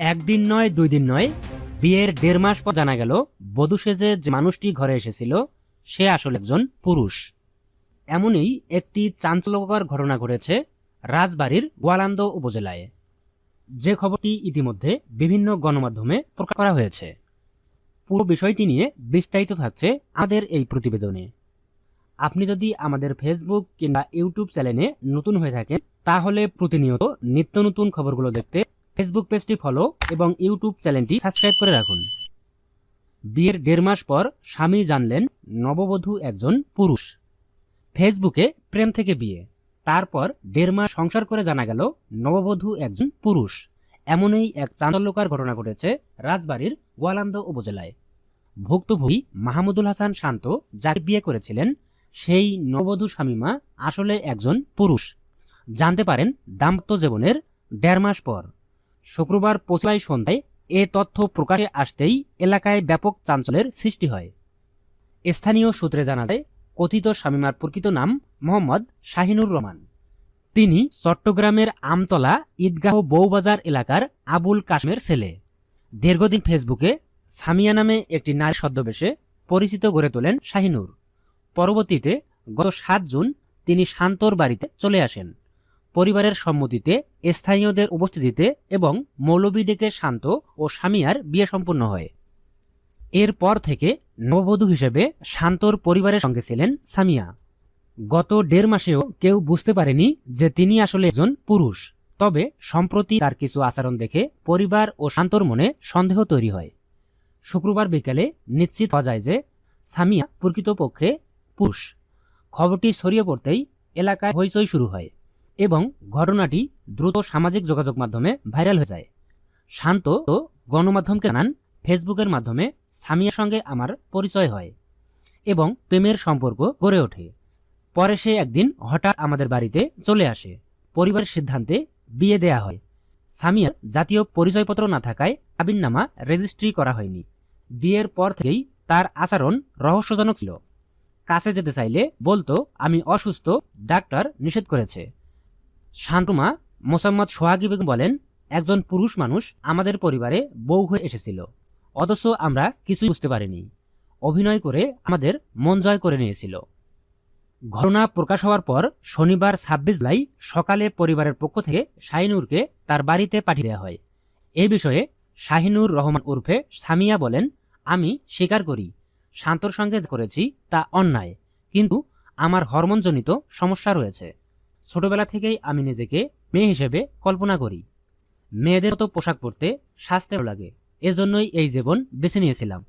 একদিন নয়, দুই দিন নয়, বিয়ের দেড় মাস পর জানা গেল, বধূ সেজে যে মানুষটি ঘরে এসেছিল, সে আসলে একজন পুরুষ। এমনই একটি চাঞ্চল্যকর ঘটনা ঘটেছে রাজবাড়ির গোয়ালান্দ উপজেলায়। যে খবরটি ইতিমধ্যে বিভিন্ন গণমাধ্যমে প্রকাশ করা হয়েছে। পুরো বিষয়টি নিয়ে বিস্তারিত থাকছে আমাদের এই প্রতিবেদনে। আপনি যদি আমাদের ফেসবুক কিংবা ইউটিউব চ্যানেলে নতুন হয়ে থাকেন, তাহলে প্রতিনিয়ত নিত্য নতুন খবরগুলো দেখতে ফেসবুক পেজটি ফলো এবং ইউটিউব চ্যানেলটি সাবস্ক্রাইব করে রাখুন। বিয়ের দেড় মাস পর স্বামী জানলেন নববধূ একজন পুরুষ। ফেসবুকে প্রেম থেকে বিয়ে। তারপর দেড় মাস সংসার করে জানা গেল নববধূ একজন পুরুষ। এমনই এক চাঞ্চল্যকর ঘটনা ঘটেছে রাজবাড়ির গোয়ালান্দ উপজেলায়। ভুক্তভোগী মাহমুদুল হাসান শান্ত যাকে বিয়ে করেছিলেন, সেই নববধূ স্বামীমা আসলে একজন পুরুষ। জানতে পারেন দাম্পত্য জীবনের দেড় মাস পর। শুক্রবার পঁচিশাই সন্ধ্যায় এ তথ্য প্রকাশে আসতেই এলাকায় ব্যাপক চাঞ্চল্যের সৃষ্টি হয়। স্থানীয় সূত্রে জানা যায়, কথিত স্বামীমার প্রকৃত নাম মোহাম্মদ শাহিনুর রহমান। তিনি চট্টগ্রামের আমতলা ঈদগাহ বৌবাজার এলাকার আবুল কাশ্মের ছেলে। দীর্ঘদিন ফেসবুকে সামিয়া নামে একটি নারী ছদ্মবেশে পরিচিত গড়ে তোলেন শাহিনুর। পরবর্তীতে গত সাত জুন তিনি শান্তর বাড়িতে চলে আসেন। পরিবারের সম্মতিতে, স্থানীয়দের উপস্থিতিতে এবং মৌলবী ডেকে শান্ত ও সামিয়ার বিয়ে সম্পন্ন হয়। এরপর থেকে নববধূ হিসেবে শান্তর পরিবারের সঙ্গে ছিলেন সামিয়া গত দেড় মাসেও কেউ বুঝতে পারেনি যে তিনি আসলে একজন পুরুষ। তবে সম্প্রতি তার কিছু আচরণ দেখে পরিবার ও শান্তর মনে সন্দেহ তৈরি হয়। শুক্রবার বিকেলে নিশ্চিত হওয়া যায় যে সামিয়া প্রকৃতপক্ষে পুরুষ। খবরটি ছড়িয়ে পড়তেই এলাকায় হইচই শুরু হয়। এবং ঘটনাটি দ্রুত সামাজিক যোগাযোগ মাধ্যমে ভাইরাল হয়ে যায়। শান্ত গণমাধ্যমকে জানান, ফেসবুকের মাধ্যমে সামিয়ার সঙ্গে আমার পরিচয় হয় এবং প্রেমের সম্পর্ক গড়ে ওঠে। পরে সে একদিন হঠাৎ আমাদের বাড়িতে চলে আসে। পরিবারের সিদ্ধান্তে বিয়ে দেয়া হয়। সামিয়ার জাতীয় পরিচয়পত্র না থাকায় নামা রেজিস্ট্রি করা হয়নি। বিয়ের পর থেকেই তার আচরণ রহস্যজনক ছিল। কাছে যেতে চাইলে বলতো, আমি অসুস্থ, ডাক্তার নিষেধ করেছে। শান্তমা, মোসাম্মদ সোহাগী বেগম বলেন, একজন পুরুষ মানুষ আমাদের পরিবারে বউ হয়ে এসেছিল। অথচ আমরা কিছুই বুঝতে পারিনি। অভিনয় করে আমাদের মন জয় করে নিয়েছিল। ঘটনা প্রকাশ হওয়ার পর শনিবার ছাব্বিশ জুলাই সকালে পরিবারের পক্ষ থেকে শাহিনুরকে তার বাড়িতে পাঠিয়ে দেওয়া হয়। এ বিষয়ে শাহিনুর রহমান উর্ফে সামিয়া বলেন, আমি স্বীকার করি, শান্তর সঙ্গে করেছি তা অন্যায়, কিন্তু আমার হরমোনজনিত সমস্যা রয়েছে। ছোটবেলা থেকেই আমি নিজেকে মেয়ে হিসেবে কল্পনা করি। মেয়েদের মতো পোশাক পরতে সাজতে লাগে। এজন্যই এই জীবন বেছে নিয়েছিলাম।